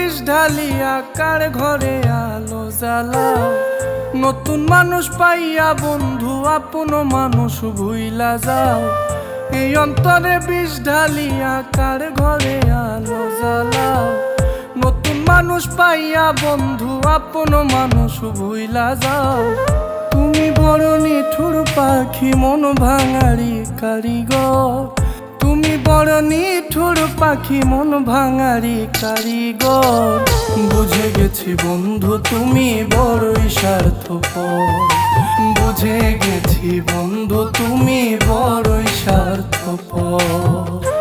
ঢালিয়া কার ঘরে আলো জ্বালাও? নতুন মানুষ পাইয়া বন্ধু, আপন মানুষ ভুইলা যাও। এই অন্তরে বিষ ঢালিয়া কার ঘরে আলো জ্বালাও? নতুন মানুষ পাইয়া বন্ধু, আপন মানুষ ভুইলা যাও। তুমি বড় নিঠুর পাখি, মন ভাঙারি কারিগর। তুমি বড় নিঠুর পাখি, মন ভাঙারি কারিগর। বুঝে গেছি বন্ধু, তুমি বড়ই স্বার্থপর। বুঝে গেছি বন্ধু, তুমি বড়ই স্বার্থপর।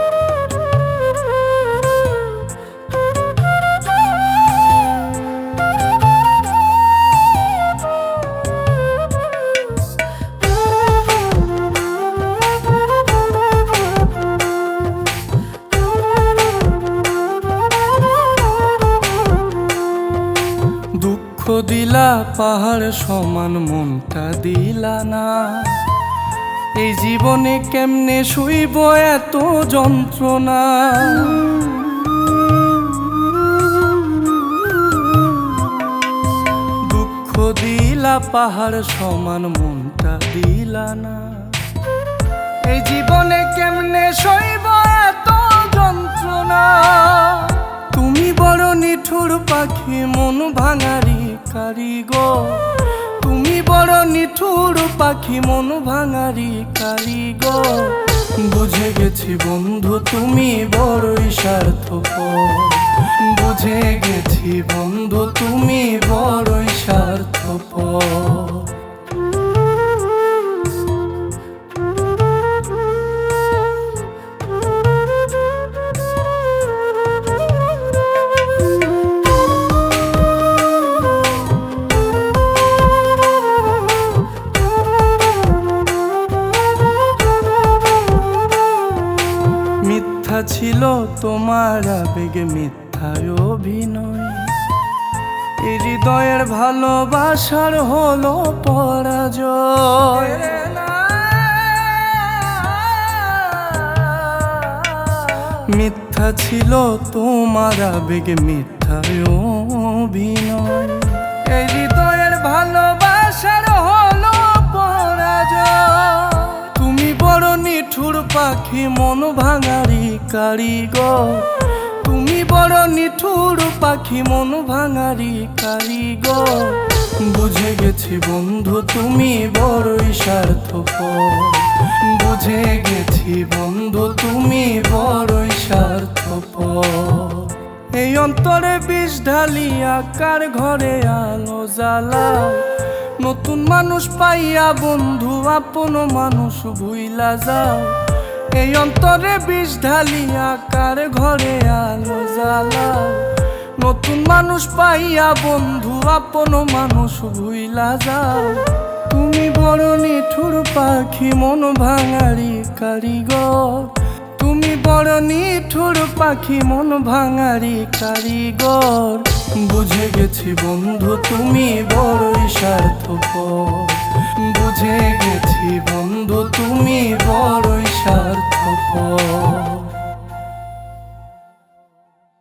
দিলা, পাহাড় সমান মনটা দিলা না। এই জীবনে কেমনে শুইব এত যন্ত্রণা? দুঃখ দিলা, পাহাড় সমান মনটা দিলা না। এই জীবনে কেমনে ভাঙারি কারিগর তুমি বড় নিঠুর পাখি, মন ভাঙারি কারিগর বুঝে গেছি বন্ধু, তুমি বড়ই স্বার্থপ বুঝে গেছি বন্ধু, তুমি বড়ই স্বার্থপর। মিথ্যা ছিল তোমার আবেগে মিথ্যায় অভিনয়। হৃদয়ের ভালোবাসার হলো পরাজয়। মিথ্যা ছিল তোমার আবেগে মিথ্যায় অভিনয়। হৃদয়ের ভালোবাসার হলো পরাজয়। তুমি বড় নিঠুর পাখি, মন ভাঙারি কারিগর। তুমি বড় নিঠুর পাখি, মন ভাঙারি কারিগর। বুঝে গেছি বন্ধু, তুমি বড়ই স্বার্থপর। বুঝে গেছি বন্ধু, তুমি বড়ই স্বার্থপর। এই অন্তরে বিষ ঢালিয়া কার ঘরে আলো জ্বালাও নতুন মানুষ পাইয়া বন্ধু, আপন মানুষ ভুইলা যাও। এই অন্তরে বিষ ঢালিয়া কার ঘরে আলো জ্বালাও? নতুন মানুষ পাইয়া বন্ধু আপন মানুষ ভুইলা যাও। তুমি বড় নিঠুর পাখি, মন ভাঙারি কারিগর। তুমি বড় নিঠুর পাখি, মন ভাঙারি কারিগর। বুঝে গেছি বন্ধু, তুমি বড়ই স্বার্থপর। বুঝে গেছি বন্ধু, তুমি বড়ই স্বার্থপর